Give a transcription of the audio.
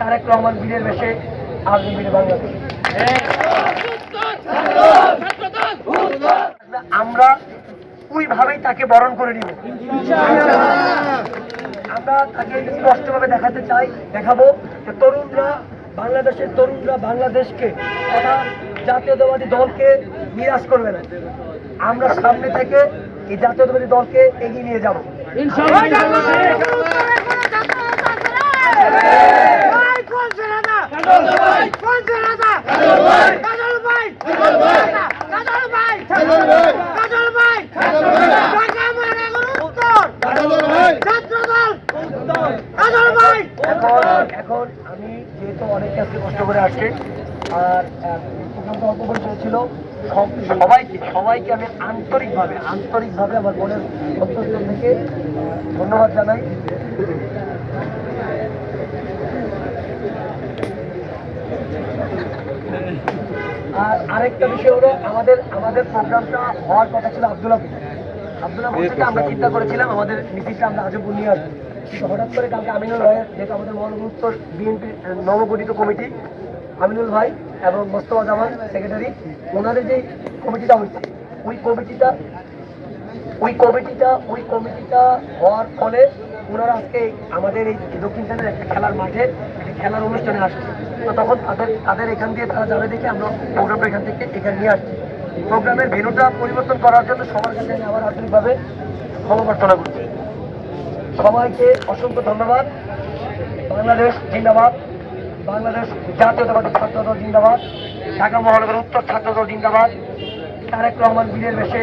তারেক রহমান বীরের বেশে আজকে বীরে বাংলাদেশ। আমরা ওইভাবেই তাকে বরণ করে নিব। আমরা তাকে স্পষ্টভাবে দেখাতে চাই, দেখাবো যে তরুণরা বাংলাদেশের তরুণরা বাংলাদেশকে তথা জাতীয়তাবাদী দলকে নিরাশ করবে না। আমরা সামনে থেকে এই জাতীয়তাবাদী দলকে এগিয়ে নিয়ে যাব। এখন এখন আমি যেহেতু অনেকে কষ্ট করে আসছে আর অল্প করে চলছিল সবাইকে সবাইকে আমি আন্তরিকভাবে আন্তরিকভাবে আমার মনের অন্তঃস্থল থেকে ধন্যবাদ জানাই। আর আরেকটা বিষয় হলো আমাদের আমাদের প্রোগ্রামটা হওয়ার কথা ছিল আব্দুল্লাপুর আব্দুল্লাপুর থেকে আমরা চিন্তা করেছিলাম আমাদের মিছিলটা আমরা আজও নিয়ে আসব কিন্তু হঠাৎ করে কালকে আমিনুল ভাইয়ের যেহেতু আমাদের মরণোত্তর বিএনপির বিএনপি নবগঠিত কমিটি আমিনুল ভাই এবং মোস্তফা জামান সেক্রেটারি ওনাদের যে কমিটিটা হয়েছে ওই কমিটিটা ওই কমিটিটা ওই কমিটিটা হওয়ার ফলে ওনারা আজকে আমাদের এই দক্ষিণ থানার একটা খেলার মাঠে খেলার অনুষ্ঠানে আসছে। তো তখন তাদের তাদের এখান দিয়ে তারা যাবে দেখে আমরা প্রোগ্রামটা এখান থেকে এখানে নিয়ে আসছি। প্রোগ্রামের ভেনুটা পরিবর্তন করার জন্য সবার কাছে আবার আন্তরিকভাবে ক্ষমা করছি সবাইকে অসংখ্য ধন্যবাদ। বাংলাদেশ জিন্দাবাদ। বাংলাদেশ জাতীয়তাবাদী ছাত্র দল জিন্দাবাদ। ঢাকা মহানগর উত্তর ছাত্র দল জিন্দাবাদ। তারেক রহমান বীরের বেশে